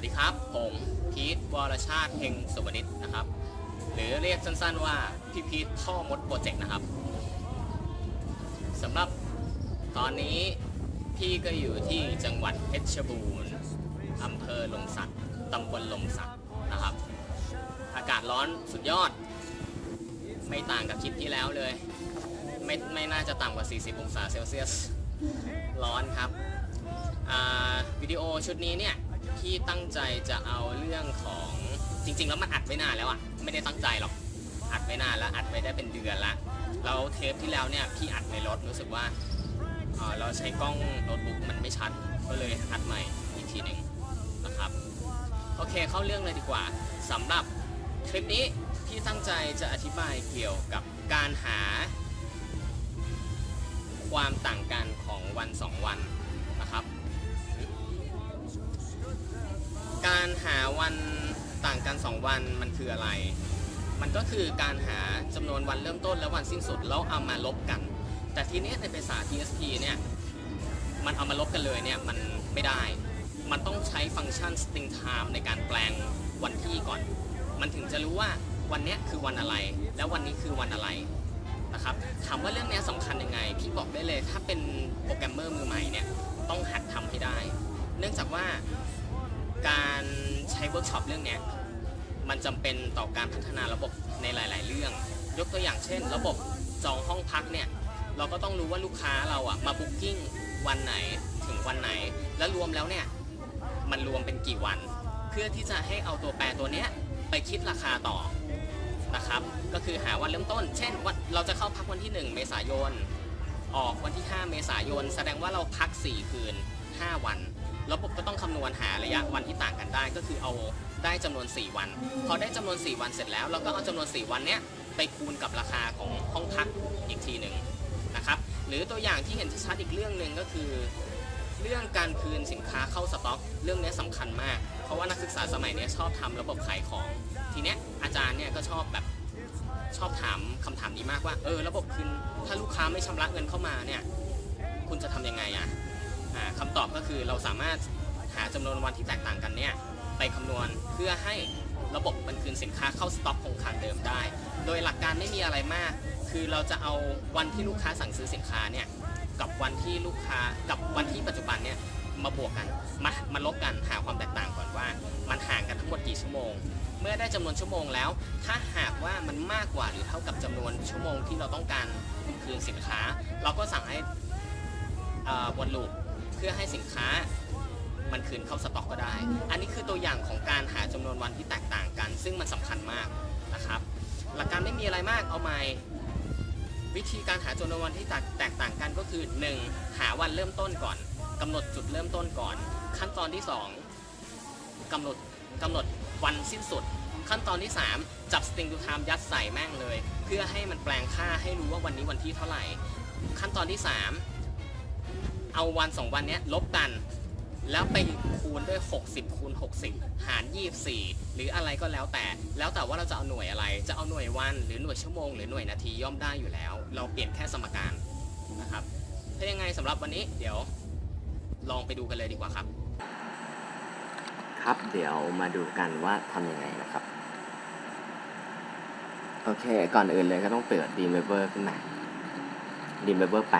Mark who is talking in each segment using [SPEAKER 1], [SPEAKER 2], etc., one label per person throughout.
[SPEAKER 1] วัสดีครับ ผม
[SPEAKER 2] พีทวรชาติเฮงสุวรรณิตนะครับ หรือเรียกสั้นๆว่าพี่พีทท่อมดโปรเจกต์นะครับสำหรับตอนนี้พี่ก็อยู่ที่จังหวัดเพชรบูรณ์อำเภอลมสักตำบลลมสักนะครับ อากาศร้อนสุดยอด ไม่ต่างกับคลิปที่แล้วเลย ไม่ไม่น่าจะต่ำกว่า 40 องศาเซลเซียส ร้อนครับวิดีโอชุดนี้เนี่ย พี่ตั้งใจจะเอาเรื่องของจริง ๆ แล้วมันอัดไว้นานแล้วอะ่ะไม่ได้ตั้งใจหรอกอัดไว้นานแล้วอัดไว้ได้เป็นเดือนละแล้วเทปที่แล้วเนี่ยพี่อัดในรถรู้สึกว่าอ่าเราใช้กล้องโน้ตบุ๊กมันไม่ชัดก็เลยอัดใหม่อีกทีหนึ่งนะครับโอเคเข้าเรื่องเลยดีกว่าสำหรับคลิปนี้พี่ตั้งใจจะอธิบายเกี่ยวกับการหาความ ต่างกัน 2 วันมันคืออะไร มันก็คือการหาจำนวนวันเริ่มต้นและวันสิ้นสุดแล้วเอามาลบกัน แต่ทีนี้ในภาษา TSP เนี่ยมันเอามาลบกันเลยเนี่ยมันไม่ได้ มันต้องใช้ฟังก์ชัน string time ในการแปลงวันที่ก่อน มันถึงจะรู้ว่าวันนี้คือวันอะไร แล้ววันนี้คือวันอะไรนะครับถามว่าเรื่องนี้สำคัญยังไง พี่บอกได้เลยถ้าเป็นโปรแกรมเมอร์มือใหม่เนี่ยต้องหัดทำให้ได้ เนื่องจากว่า การใช้เวิร์กช็อปเรื่องนี้มันจำเป็นต่อการพัฒนาระบบในหลาย ๆ เรื่อง ยกตัวอย่างเช่น ระบบจองห้องพักเนี่ยเราก็ต้องรู้ว่าลูกค้าเราอะมาบุ๊กิ้งวันไหนถึงวันไหน แล้วรวมแล้วเนี่ยมันรวมเป็นกี่วัน เพื่อที่จะให้เอาตัวแปรตัวเนี้ยไปคิดราคาต่อนะครับ ก็คือหาวันเริ่มต้น เช่นวันเราจะเข้าพักวันที่ 1 เมษายน ออกวันที่ 5 เมษายน แสดงว่าเราพัก 4 คืน 5 วัน ระบบก็ต้องคำนวณหาระยะวันที่ต่างกันได้ ก็คือเอาได้จำนวน 4 วัน พอได้จำนวน 4 วันเสร็จแล้วเราก็เอาจำนวน 4 วันเนี้ยไปคูณกับราคาของห้องพักอีกทีหนึ่งนะครับหรือตัวอย่างที่เห็นชัดอีกเรื่องหนึ่งก็คือ เรื่องการคืนสินค้าเข้าสต็อก เรื่องนี้สำคัญมาก เพราะว่านักศึกษาสมัยนี้ชอบทำระบบขายของ ทีเนี้ยอาจารย์เนี่ยก็ชอบแบบชอบถามคำถามนี้มากว่าเออระบบคืนถ้าลูกค้าไม่ชำระเงินเข้ามาเนี่ยคุณจะทำยังไงอะอ่า คำตอบก็คือเราสามารถหาจำนวนวันที่แตกต่างกันเนี่ยไปคำนวณเพื่อให้ระบบมันคืนสินค้าเข้าสต็อกคงค้างเดิมได้ โดยหลักการไม่มีอะไรมาก คือเราจะเอาวันที่ลูกค้าสั่งซื้อสินค้าเนี่ยกับวันที่ลูกค้ากับวันที่ปัจจุบันเนี่ยมาบวกกันมามาลบกันหาความแตกต่างก่อนว่า มันห่างกันทั้งหมดกี่ชั่วโมง เมื่อได้จำนวนชั่วโมงแล้ว ถ้าหากว่ามันมากกว่าหรือเท่ากับจำนวนชั่วโมงที่เราต้องการคืนสินค้า เราก็สั่งให้วนลูป เพื่อให้สินค้ามันคืนเข้าสต็อกก็ได้ อันนี้คือตัวอย่างของการหาจำนวนวันที่แตกต่างกัน ซึ่งมันสำคัญมากนะครับ หลักการไม่มีอะไรมากเอาใหม่วิธีการหาจำนวนวันที่แตกต่างกันก็คือ 1. หาวันเริ่มต้นก่อนกำหนดจุดเริ่มต้นก่อน ขั้นตอนที่ 2กำหนดกำหนดวันสิ้นสุด ขั้นตอนที่ 3 จับ string to time ยัดใส่แม่งเลย เพื่อให้มันแปลงค่าให้รู้ว่าวันนี้วันที่เท่าไหร่ ขั้นตอนที่ 3 เอาวัน2วันนี้ลบกัน แล้วไปคูณด้วย 60คูณ60 หาร 24 หรืออะไรก็แล้วแต่ แล้วแต่ว่าเราจะเอาหน่วยอะไร จะเอาหน่วยวันหรือหน่วยชั่วโมงหรือหน่วยนาทีย่อมได้อยู่แล้ว เราเปลี่ยนแค่สมการนะครับถ้ายังไงสำหรับวันนี้เดี๋ยวลองไปดูกันเลยดีกว่าครับ
[SPEAKER 1] ครับเดี๋ยวมาดูกันว่าทำยังไงนะครับ โอเค ก่อนอื่นเลยก็ต้องเปิด Dreamweaver ขึ้นมา Dreamweaver 8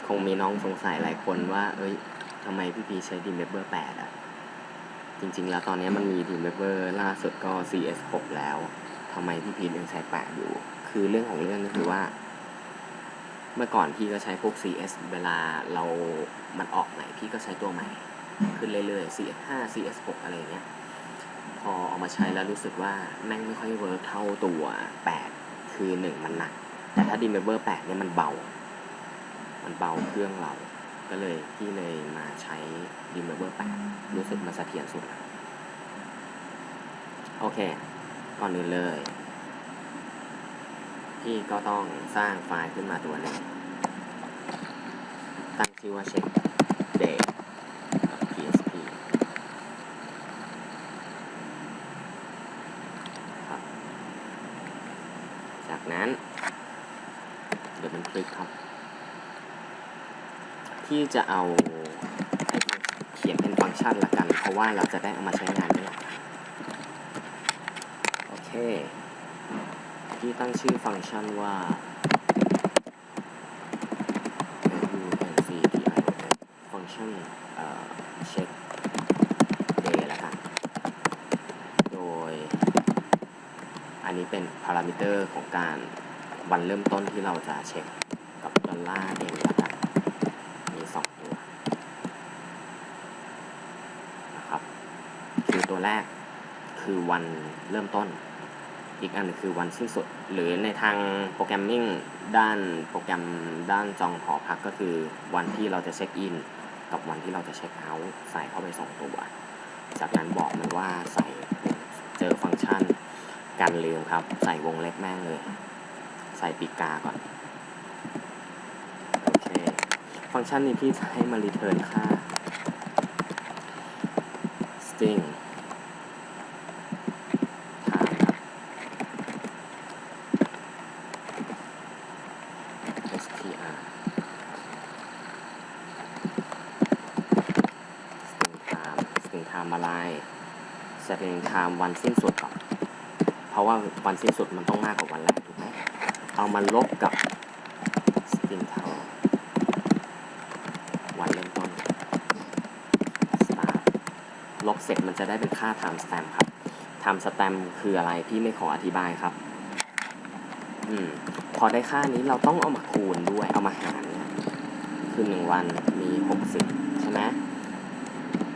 [SPEAKER 1] ค งมีน้องสงสัยหลายคนว่า เอ้ยทำไมพี่พีใช้ Dreamweaver 8อะ จริง ๆ แล้วตอนนี้มันมี Dreamweaver ล่าสุดก็ CS 6แล้วทำไมพี่พียังใช้8อยู่ คือเรื่องของเรื่องก็คือว่า เมื่อก่อนพี่ก็ใช้พวก CS เวลาเรามันออกใหม่พี่ก็ใช้ตัวใหม่ ขึ้นเรื่อยๆ CS 5 CS 6อะไรเงี้ยพอเอามาใช้แล้วรู้สึกว่าแม่งไม่ค่อยเวิร์กเท่าตัว 8 คือ 1 มันหนัก แต่ถ้า d m e m b e r 8เนี่ยมันเบา มันเบาเครื่องเรา ก็เลยพี่เลยมาใช้ d m e m b e r 8รู้สึกมันเสถียรสุดแล้วโอเค ก่อนอื่นเลย พี่ก็ต้องสร้างไฟล์ขึ้นมาตัวหนึ่งตั้งชื่อว่า check date php ครับจากนั้น เดี๋ยวมันคลิกครับ ที่จะเอาเขียนเป็นฟังก์ชันละกัน เพราะว่าเราจะได้เอามาใช้งานด้หลายโอเคพี่ตั้งชื่อฟังก์ชันว่าฟังก์ชันเช็ค day ละกัน โดย อันนี้เป็นพารามิเตอร์ของการวันเริ่มต้นที่เราจะเช็คกับดอลลาร์เองละกัน มีสองตัวนะครับ คือตัว แรกคือวันเริ่มต้น อีกอันคือวันสิ้นสุด หรือในทางโปรแกรมมิ่งด้านโปรแกรมด้านจองหอพักก็คือวันที่เราจะเช็คอินกับวันที่เราจะเช็คเอาท์ใส่เข้าไปสองตัว จากนั้นบอกมันว่าใส่เจอฟังก์ชันการลืมครับ ใส่วงเล็บแม่งเลย ใส่ปีกกาก่อน โอเค ฟังก์ชันนี้พี่จะให้มา return ค่า string time ครับ str string time string time อะไร string time วันสิ้นสุดก่อน เพราะว่าวันสิ้นสุดมันต้องมากกว่าวันแรกถูกไหมเอามาลบกับ string time วันเริ่มต้น start ลบเสร็จมันจะได้เป็นค่า time stamp ครับ time stamp คืออะไรพี่ไม่ขออธิบายครับ อืม พอได้ค่านี้เราต้องเอามาคูณด้วย เอามาหาร คือหนึ่งวันมี60ใช่ไหม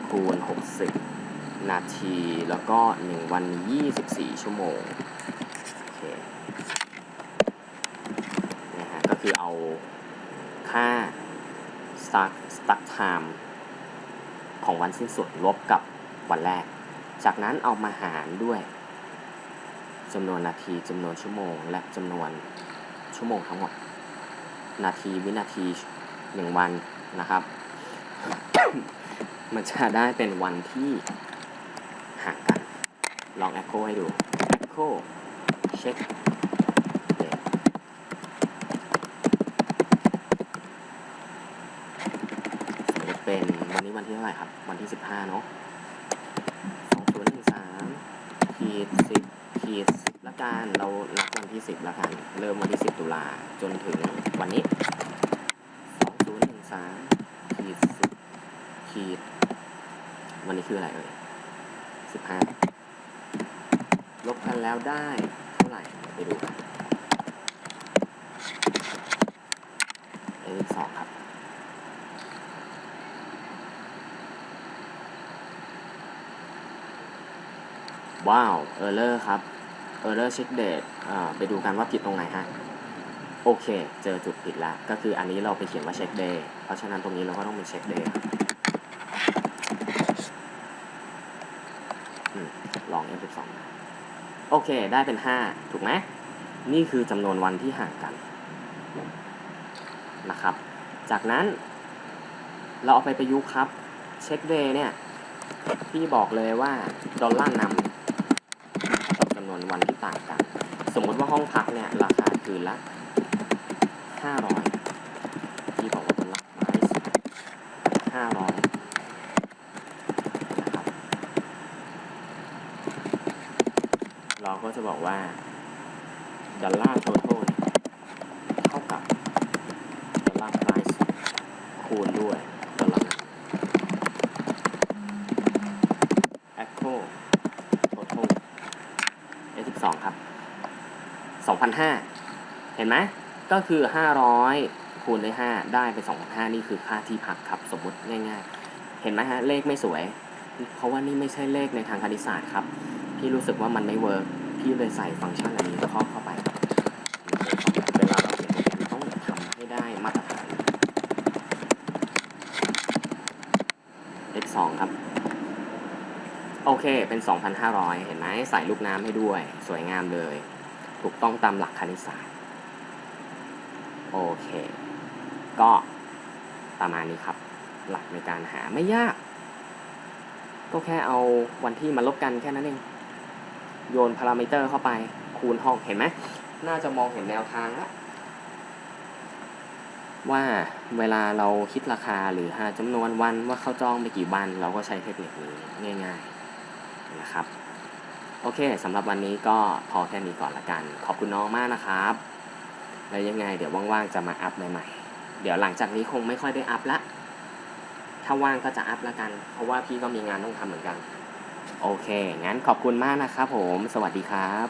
[SPEAKER 1] คูณ 60นาที แล้วก็ 1 วันมี24 ชั่วโมง โอเคนะฮะก็คือเอาค่า start start time ของวันสิ้นสุดลบกับวันแรก จากนั้นเอามาหารด้วยจำนวนนาทีจำนวนชั่วโมง และจำนวนชั่วโมงทั้งหมด นาทีวินาทีหนึ่งวันนะครับ มันจะได้เป็นวันที่ ลอง echo ให้ดู echo check เป็นวันนี้วันที่เท่าไหร่ครับ วันที่ 15 เนาะ2013ขีด10ขีด10ละกันเรานับวันที่ 10ละกัน เริ่มวันที่ 10 ตุลาจนถึงวันนี้ 2013ขีด10ขีด วันนี้คืออะไรเอ่ย15 ลบกันแล้วได้เท่าไหร่ไปดูกันเลขสองครับ ว้าวเออร์เลอร์ครับเออร์เลอร์เช็คเดตไปดูกันว่าผิดตรงไหนฮะโอเค เจอจุดผิดล้วก็คืออันนี้เราไปเขียนว่าเช็คเดย์เพราะฉะนั้นตรงนี้เราก็ต้องเป็นเช็คเดย์ลอง F12 โอเค ได้เป็น 5 ถูกไหมนี่คือจำนวนวันที่ห่างกันนะครับ จากนั้นเราเอาไปประยุกต์ครับ เช็คเดย์เนี่ย พี่บอกเลยว่า ดอลลาร์นำกับจำนวนวันที่ต่างกัน สมมติว่าห้องพักเนี่ย ราคาคืนละ 500 พี่บอกว่าดอลลาร์ไพรส์500นะครับ เราก็ จะบอกว่าดอลลาร์ total เนี่ยเท่ากับดอลลาร์ไพรส์คูณด้วยดอลลาร์ Echo Total S12 ครับ 2,500 เห็นไหมก็คือ 500 คูณด้วย5ได้เป็น2,500 นี่คือค่าที่พักครับ สมมติง่ายๆ เห็นไหมฮะ เลขไม่สวย เพราะว่านี่ไม่ใช่เลขในทางคณิตศาสตร์ครับ พี่รู้สึกว่ามันไม่เวิร์ก พี่เลยใส่ฟังก์ชันอันนี้ครอบเข้าไปเวลาเราเขียนโปรแกรมต้องทำให้ได้มาตรฐาน X2 ครับ โอเคเป็น 2,500 เห็นไหมใส่ลูกน้ำให้ด้วย สวยงามเลย ถูกต้องตามหลักคณิตศาสตร์ โอเค ก็ประมาณนี้ครับ หลักในการหาไม่ยาก ก็แค่เอาวันที่มาลบกันแค่นั้นเอง โยนพารามิเตอร์เข้าไป คูณห้องเห็นไหมน่าจะมองเห็นแนวทางแล้วว่าเวลาเราคิดราคาหรือหาจำนวนวันว่าเขาจองไปกี่วัน เราก็ใช้เทคนิคนี้ง่าย ๆนะครับ โอเคสำหรับวันนี้ก็พอแค่นี้ก่อนละกัน ขอบคุณน้องมากนะครับ แล้วยังไงเดี๋ยวว่างๆจะมาอัพใหม่ๆ เดี๋ยวหลังจากนี้คงไม่ค่อยได้อัพละ ถ้าว่างก็จะอัพละกัน เพราะว่าพี่ก็มีงานต้องทำเหมือนกัน โอเค งั้นขอบคุณมากนะครับผม สวัสดีครับ